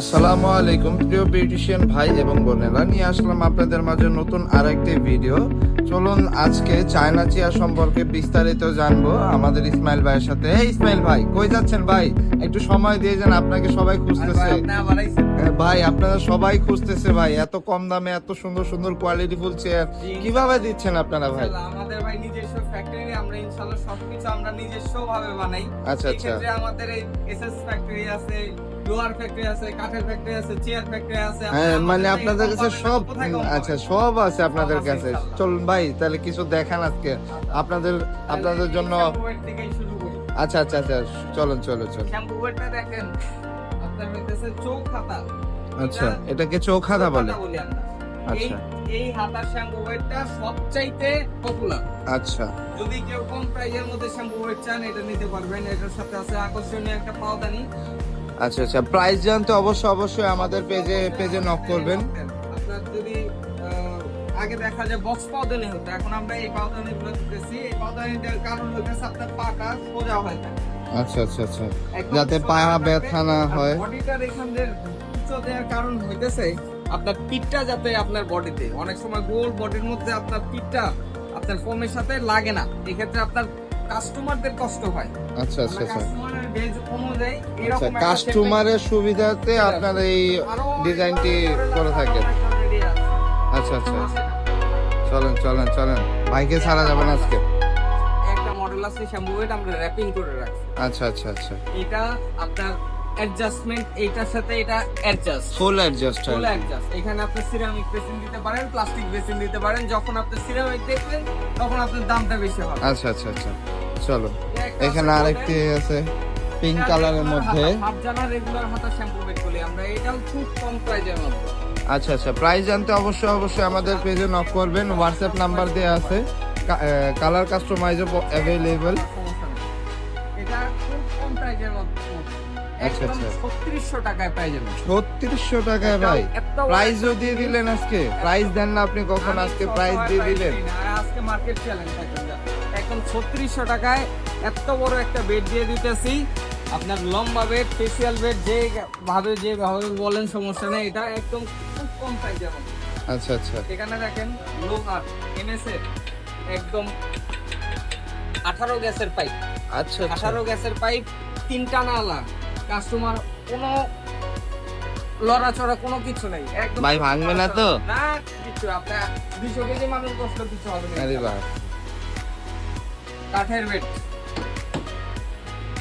আসসালামু আলাইকুম প্রিয় বিউটিশিয়ান ভাই এবং বোনেরা। নিয়ে আসলাম আপনাদের মাঝে নতুন আরেকটি ভিডিও চলুন আজকে চায়না চিয়া সম্পর্কে বিস্তারিত জানব আমাদের ইসমাইল ভাইয়ের সাথে। এই ইসমাইল ভাই কই যাচ্ছেন ভাই? একটু সময় দিয়ে যান আপনাকে সবাই খুঁজতেছে। ভাই আপনারা সবাই খুঁজতেছে ভাই এত কম দামে এত সুন্দর সুন্দর কোয়ালিটি ফুল চেয়ার কীভাবে দিচ্ছেন আপনারা ভাই? আমাদের ভাই নিজস্ব ফ্যাক্টরি আমরা ইনশাআল্লাহ সবকিছু আমরা নিজস্ব ভাবে বানাই। আচ্ছা, আচ্ছা। আমাদের এই এসএস ফ্যাক্টরি আছে লোহার ফ্যাক্টরি আছে কাঠের ফ্যাক্টরি আছে চেয়ার ফ্যাক্টরি আছে হ্যাঁ মানে আপনাদের কাছে সব আচ্ছা সব আছে আপনাদের কাছে। ইনশাআল্লাহ। চলুন ভাই তাহলে কিছু দেখান আজকে। আপনাদের আপনাদের জন্য আচ্ছা আচ্ছা আচ্ছা চলুন চলো চলো শ্যাম্পু ওয়েটটা দেখেন আপনার হইতেছে চোখ হাতা আচ্ছা এটাকে চোখ হাতা বলে আচ্ছা। এই হাতার শ্যাম্পু ওয়েটটা সবচাইতে পপুলার আচ্ছা। যদি কেউ কম প্রাইজের মধ্যে শ্যাম্পু ওয়েট চান এটা নিতে পারবেন। এটার সাথে আছে আকর্ষণীয় একটা পাওদানি আচ্ছা আচ্ছা। প্রাইস জানতে অবশ্যই অবশ্যই আমাদের পেজে পেজে নক করবেন। আপনার যদি আগে দেখা যায় বক্স পাউদানি হতো এখন আমরা এই পাউদানি গুলো দিতেছি। এই পাউদানিটার কারণ হইতেছে আপনার পাটা সোজা হয় আচ্ছা আচ্ছা আচ্ছা। যাতে পায়া ব্যথা না হয়। বডিটার এখানে উচ্চ দেওয়ার কারণ হইতেছে আপনার পিঠটা যাতে আপনার বডিতে অনেক সময় গোল বডির মধ্যে আপনার পিঠটা আপনার ফোমের সাথে লাগে না। এক্ষেত্রে আপনার কাস্টমারদের কষ্ট হয়। আচ্ছা আচ্ছা আচ্ছা। কাস্টমারের অনুযায়ী আচ্ছা এরকম কাস্টমারের সুবিধাতে আপনার এই ডিজাইনটি করে থাকেন। আচ্ছা আচ্ছা। চলেন চলেন চলেন। বাইকে ছাড়া যাবে না আজকে? একটা মডেল আছে শ্যাম্পু আমরা র্যাপিং করে রাখছি। আচ্ছা আচ্ছা আচ্ছা। এটা আপনার অ্যাডজাস্টমেন্ট এইটার সাথে এটা adjust full adjust full adjust এখানে আপনি সিরামিক বেসিন দিতে পারেন প্লাস্টিক বেসিন দিতে পারেন। যখন আপনি সিরামিক দেখবেন তখন আপনার দামটা বেশি হবে। আচ্ছা আচ্ছা আচ্ছা। চলো। এখানে আরেকটি আছে। পিঙ্ক কালারের মধ্যে। হাতা, রেগুলার হাতা শ্যাম্পু বের করি আমরা। এটাও খুব কম প্রাইজের মধ্যে। আচ্ছা আচ্ছা। প্রাইস জানতে অবশ্যই অবশ্যই আমাদের পেজে নক করবেন। হোয়াটসঅ্যাপ নাম্বার দেওয়া আছে। কালার কাস্টমাইজও অ্যাভেলেবল এটা খুব কম প্রাইজের মধ্যে। আচ্ছা, আচ্ছা। টাকায় পেয়ে যাবেন ছত্রিশশো টাকায় ভাই। প্রাইসও দিয়ে দিলেন আজকে। প্রাইস দেন না আপনি কখন আজকে প্রাইস দিয়ে দিলেন। আজকে মার্কেট চ্যালেঞ্জ এখন ছত্রিশশো টাকায় এত বড় একটা বেড দিয়ে দিতেছি। আপনার লম্বা বেড ফেসিয়াল বেড যে ভাবে যে ভাবে বলেন সমস্যা নেই। এটা একদম খুব কম প্রাইজের মধ্যে। আচ্ছা আচ্ছা। এখানে দেখেন লোহার এমএস এর একদম আঠারো গ্যাসের পাইপ আচ্ছা আচ্ছা। আঠারো গ্যাসের পাইপ তিনটা নালা। কাস্টমার কোনো লড়াচড়া কোনো কিছু নেই। একদম ভাই ভাঙবে না তো? না কিছু আপনার দুশো কেজি মানুষ কষ্ট কিছু হবে না। আরে বাহ কাঠের বেড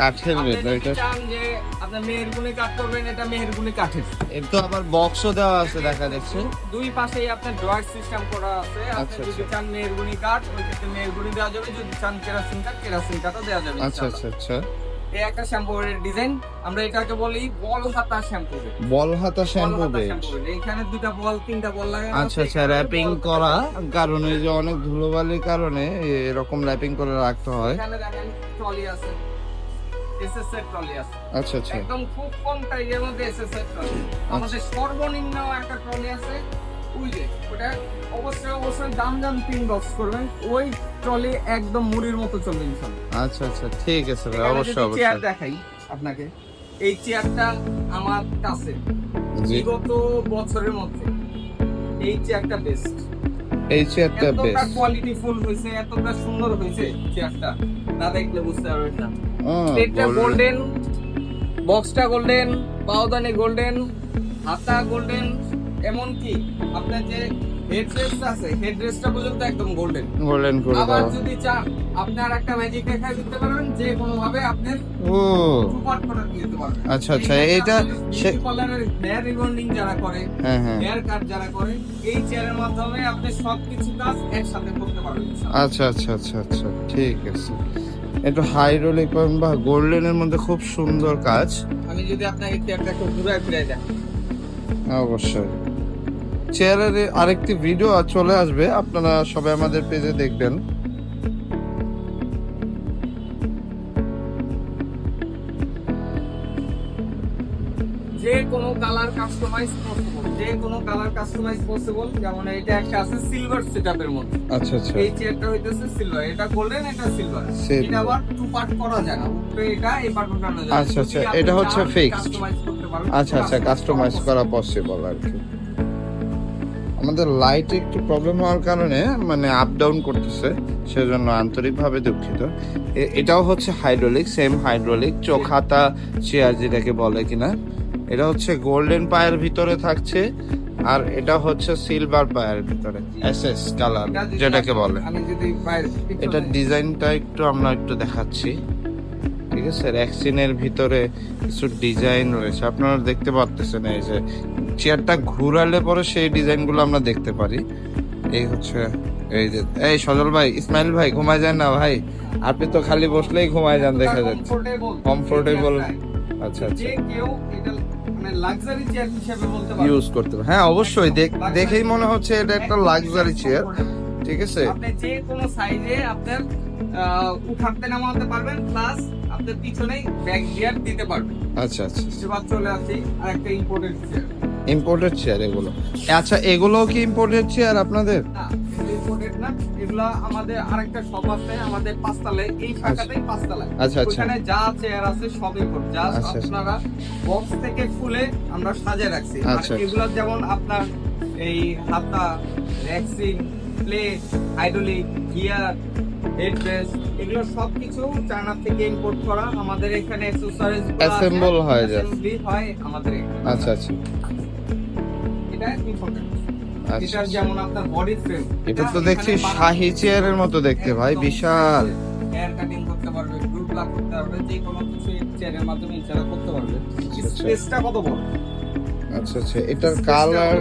কাঠের বেড এটা? চান যে আপনার মেহেরগুনি কাঠ করবেন এটা মেহেরগুনি কাঠের। এর তো আবার বক্সও দেওয়া আছে দেখা যাচ্ছে। দুই পাশেই আপনার ড্রয়ার সিস্টেম করা আছে। আপনি আচ্ছা, যদি আচ্ছা। চান মেহেরগুনি কাঠ ওই ক্ষেত্রে মেহেরগুনি দেওয়া যাবে। যদি চান কেরাসিন কাঠ কেরাসিন কাঠও দেওয়া যাবে আচ্ছা আচ্ছা আচ্ছা। এই একটা শ্যাম্পুর ডিজাইন আমরা এটাকে বলি বল হাতা শ্যাম্পু বল হাতা শ্যাম্পু এখানে দুটা বল তিনটা বল লাগানো আচ্ছা আচ্ছা র্যাপিং করা। কারণ যে অনেক ধুলোবালির কারণে এরকম র্যাপিং করে রাখতে হয়। এখানে দেখেন ট্রলি আছে। এসএস এর ট্রলি আছে। আচ্ছা আচ্ছা। একদম খুব কম প্রাইজের মধ্যে এসএস এর ট্রলি আমাদের সর্বনিম্ন একটা ট্রলি আছে ওই যে ওটা অবশ্যই অবশ্যই দাম দাম তিন বক্স করবেন। ওই ট্রলি একদম মুড়ির মতো চলবে ইনশাল্লাহ। আচ্ছা আচ্ছা ঠিক আছে ভাই এখানে অবশ্যই চেয়ার দেখাই আপনাকে এই চেয়ারটা আমার কাছে বিগত বছরের মধ্যে এই চেয়ারটা বেস্ট এই চেয়ারটা এতটা বেশ কোয়ালিটি ফুল হয়েছে এতটা সুন্দর হয়েছে চেয়ারটা না দেখলে বুঝতে পারবেন না। প্লেটটা গোল্ডেন বক্সটা গোল্ডেন পাওদানি গোল্ডেন হাতা গোল্ডেন এমনকি আপনার যে হেড ড্রেস আছে হেড ড্রেসটা পর্যন্ত একদম গোল্ডেন গোল্ডেন করে আবার যদি চান আপনার একটা ম্যাজিক দেখায় দিতে পারবেন যে কোনো ভাবে আপনি ও। সুপার করে দিতে পারবেন। আচ্ছা, আচ্ছা, এইটা সে- পার্লারের হেয়ার রিবন্ডিং যারা করে হ্যাঁ হ্যাঁ। হেয়ার কাট যারা করে এই চেয়ারের মাধ্যমে আপনি সবকিছু কাজ একসাথে করতে পারবেন আচ্ছা আচ্ছা আচ্ছা আচ্ছা ঠিক আছে। একটু হাইড্রোলিক বা গোল্ডেনের মধ্যে খুব সুন্দর কাজ। আমি যদি আপনাকে চেয়ারটা একটু ঘুরে ফিরে দেন অবশ্যই। চেয়ারের আরেকটি ভিডিও চলে আসবে। আপনারা সবাই আমাদের পেজে দেখবেন। কালার কাস্টমাইজ পসিবল যে কোনো কালার কাস্টমাইজ পসিবল যেমন এটা একটা আছে সিলভার সেটআপের মধ্যে। আচ্ছা আচ্ছা। এই চেয়ারটা হইতেছে সিলভার এটা গোল্ডেন এটা সিলভার এটা আবার টু পার্ট করা যায় না। এটা এই পার্ট উঠানো যায়। আচ্ছা, আচ্ছা, এটা হচ্ছে পারবেন আচ্ছা আচ্ছা কাস্টমাইজ করা পসিবল আর কি। আমাদের লাইট একটু প্রবলেম হওয়ার কারণে মানে আপ ডাউন করতেছে সেজন্য আন্তরিকভাবে দুঃখিত। এটাও হচ্ছে হাইড্রোলিক সেম হাইড্রোলিক চোখাতা চেয়ার যেটাকে বলে কিনা এটা হচ্ছে গোল্ডেন পায়ের ভিতরে থাকছে আর এটা হচ্ছে সিলভার পায়ের ভিতরে এসএস কালার যেটাকে বলে। এটার ডিজাইনটা একটু আমরা একটু দেখাচ্ছি। ঠিক আছে? র্যাক্সিনের ভিতরে কিছু ডিজাইন রয়েছে। আপনারা দেখতে পাচ্ছেন এই যে চেয়ারটা ঘুরালে পরে সেই ডিজাইনগুলো আমরা দেখতে পারি। এই হচ্ছে এই যে এই সজল ভাই ইসমাইল ভাই ঘুমায় যান না ভাই। আপনি তো খালি বসলেই ঘুমায় যান দেখা যাচ্ছে। Comfortable, আচ্ছা আচ্ছা। এটা লাক্সারি চেয়ার হিসেবে বলতে পারে ইউজ করতে পারে। হ্যাঁ অবশ্যই। দেখ- দেখেই মনে হচ্ছে এটা একটা লাক্সারি চেয়ার ঠিক আছে। আপনি যে কোনো সাইজে আপনার উঠাতে নামাতে পারবেন প্লাস আপনার পিছনেই ব্যাগ গিয়ার দিতে পারবেন। আচ্ছা আচ্ছা এবার চলে আসি আরেকটা ইম্পোর্টেড চেয়ার ইম্পোর্টেড চেয়ার এগুলো। আচ্ছা এগুলোও কি ইম্পোর্টেড চেয়ার আপনাদের? না। ইম্পোর্টেড না। এগুলো আমাদের আরেকটা শপ আছে আমাদের পাঁচতলায়। এই শাখাতেই পাঁচতলায়। আচ্ছা, আচ্ছা। ওখানে যা চেয়ার আছে সব ইম্পোর্ট যা আচ্ছা, আচ্ছা। আপনারা বক্স থেকে খুলে আমরা সাজিয়ে রাখছি। আর আচ্ছা, আচ্ছা। এগুলো যেমন আপনার এই হাতা র্যাক্সিং প্লেট হাইড্রোলিক গিয়ার হেডরেস্ট এগুলো সবকিছু চায়না থেকে ইম্পোর্ট করা। আমাদের এখানে অ্যাকসেসরিজ হয়। হয় আমাদের আচ্ছা আচ্ছা। এটা ইম্পর্টেন্ট আচ্ছা এটার যেমন আপনার বডি ফ্রেম এটা তো দেখছি শাহি চেয়ারের মতো দেখতে ভাই বিশাল। হেয়ার কাটিং করতে পারবে গ্রুপ লাগ করতে পারবে যে কোনো কিছু চেয়ারের মাধ্যমে ইনশাআল্লাহ করতে পারবে। আচ্ছা। স্পেসটা কত বড়? আচ্ছা আচ্ছা এটার কালার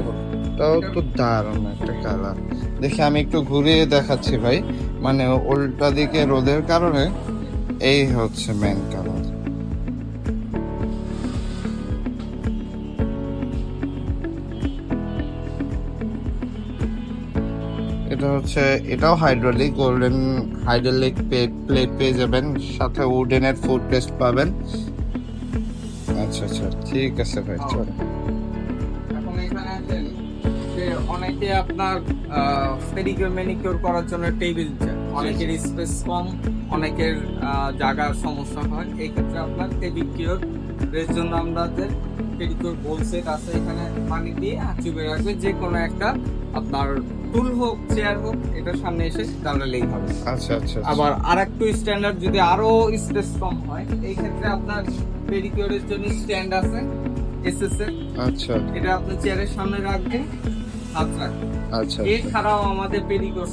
তো দারুণ একটা কালার দেখি আমি একটু ঘুরিয়ে দেখাচ্ছি ভাই। মানে উল্টা দিকে রোদের কারণে এই হচ্ছে মেন কালার এটা হচ্ছে এটাও হাইড্রোলিক গোল্ডেন হাইড্রোলিক প্লেট পেয়ে যাবেন। সাথে উডেনের ফুড পেস্ট পাবেন। আচ্ছা আচ্ছা ঠিক আছে ভাই চলো এখন এখানে আছেন যে অনেকে আপনার পেডিকিউর ম্যানিকিউর করার জন্য টেবিল চায়। অনেকের স্পেস কম অনেকের জায়গার সমস্যা হয়। এই ক্ষেত্রে আপনার পেডিকিউর এর জন্য আমরা যে গোল সেট আছে এখানে পানি দিয়ে চুপে রাখবে। যে কোনো একটা আপনার টুল হোক চেয়ার হোক এটার সামনে এসে দাঁড়ালেই হবে। আচ্ছা আচ্ছা আচ্ছা। আবার আর একটু স্ট্যান্ডার্ড যদি আরও স্পেস কম হয় এই ক্ষেত্রে আপনার পেডিকিউরের জন্য স্ট্যান্ড আছে এসএস এর। আচ্ছা। এটা আপনি চেয়ারের সামনে রাখবেন হাত রাখবেন। আচ্ছা এছাড়াও আমাদের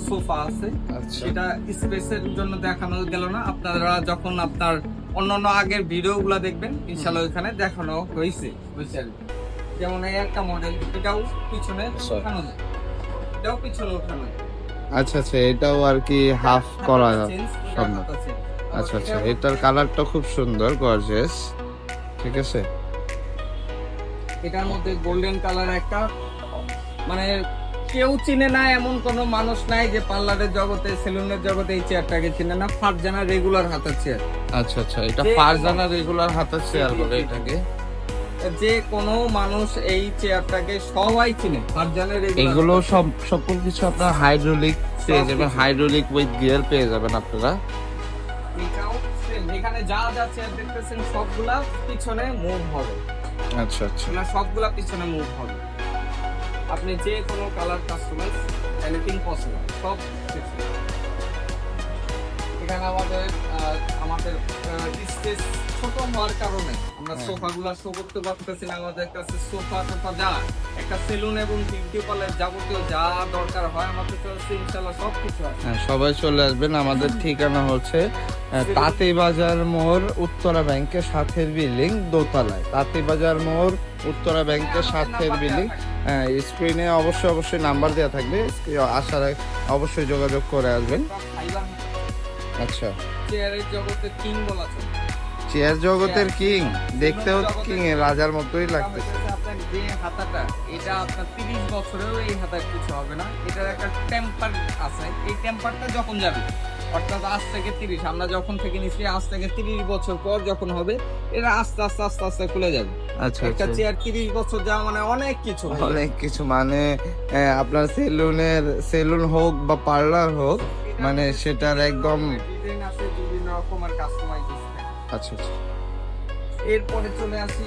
সোফা আছে। আচ্ছা। সেটা স্পেসের জন্য দেখানো গেল না আপনারা যখন আপনার অন্যান্য আগের ভিডিওগুলো দেখবেন ইনশাআল্লাহ ওইখানে দেখানো হয়েছে বুঝছেন যেমন এই একটা মডেল এটাও পিছনে আচ্ছা। উঠানো যায়। এটাও পিছনে উঠানো আচ্ছা আচ্ছা এটাও আর কি হাফ করা সম্ভব আচ্ছা আচ্ছা এটার কালারটা খুব সুন্দর গর্জিয়াস ঠিক আছে? এটার মধ্যে গোল্ডেন কালার একটা। মানে কেউ চিনে না এমন কোনো মানুষ নাই যে পার্লারের জগতে সেলুনের জগতে এই চেয়ারটাকে চিনে না। ফারজানা রেগুলার হাতের চেয়ার আচ্ছা আচ্ছা এটা ফারজানা রেগুলার হাতের চেয়ার বলে। এটাকে। যে কোনো মানুষ এই চেয়ারটাকে সবাই চিনে। ফারজানা রেগুলার এগুলো সব সকল কিছু আপনার হাইড্রোলিক পেয়ে যাবেন হাইড্রোলিক উইথ গিয়ার পেয়ে যাবেন আপনারা। এখানে যা যা চেয়ার দেখতেছেন সবগুলা পিছনে মুভ হবে। আচ্ছা আচ্ছা। এগুলা সবগুলা পিছনে মুভ হবে। আপনি যে কোনো কালার কাস্টমাইজ এনিথিং পসিবল সব এখানে আমাদের আমাদের স্পেস ছোট হওয়ার কারণে আমরা হ্যাঁ। সোফাগুলো শো করতে পারতেছি না আমাদের কাছে সোফা টোফা যা একটা সেলুন এবং বিউটি পার্লার যাবতীয় যা দরকার হয় আমাদের কাছে ইনশাল্লাহ সব কিছু আছে। হ্যাঁ সবাই চলে আসবেন। আমাদের ঠিকানা হচ্ছে তাঁতিবাজার মোড় উত্তরা ব্যাংকের সাথের বিল্ডিং দোতলায়। তাঁতিবাজার মোড় উত্তরা ব্যাংকের সাথের বিল্ডিং। স্ক্রিনে অবশ্যই অবশ্যই নাম্বার দেওয়া থাকবে। আসার অবশ্যই যোগাযোগ করে আসবেন। আচ্ছা। চেয়ারের জগতে কিং বলা চলে চেয়ার জগতের কিং দেখতেও কিং এর রাজার মতোই লাগতেছে। আপনার যে হাতাটা এটা আপনার তিরিশ বছরেও এই কিছু হবে না। এটার একটা টেম্পার আছে। এই টেম্পারটা যখন যাবে অর্থাৎ আজ থেকে তিরিশ আমরা যখন থেকে আজ থেকে তিরিশ বছর পর যখন হবে এটা আস্তে আস্তে আস্তে আস্তে খুলে যাবে। আচ্ছা একটা আচ্ছা। চেয়ার তিরিশ বছর যাওয়া মানে অনেক কিছু। অনেক কিছু মানে আপনার সেলুনের সেলুন হোক বা পার্লার হোক মানে সেটার একদম ডিজাইন আছে বিভিন্ন রকমের কাস্টমাইজ আচ্ছা আচ্ছা। এরপরে চলে আসি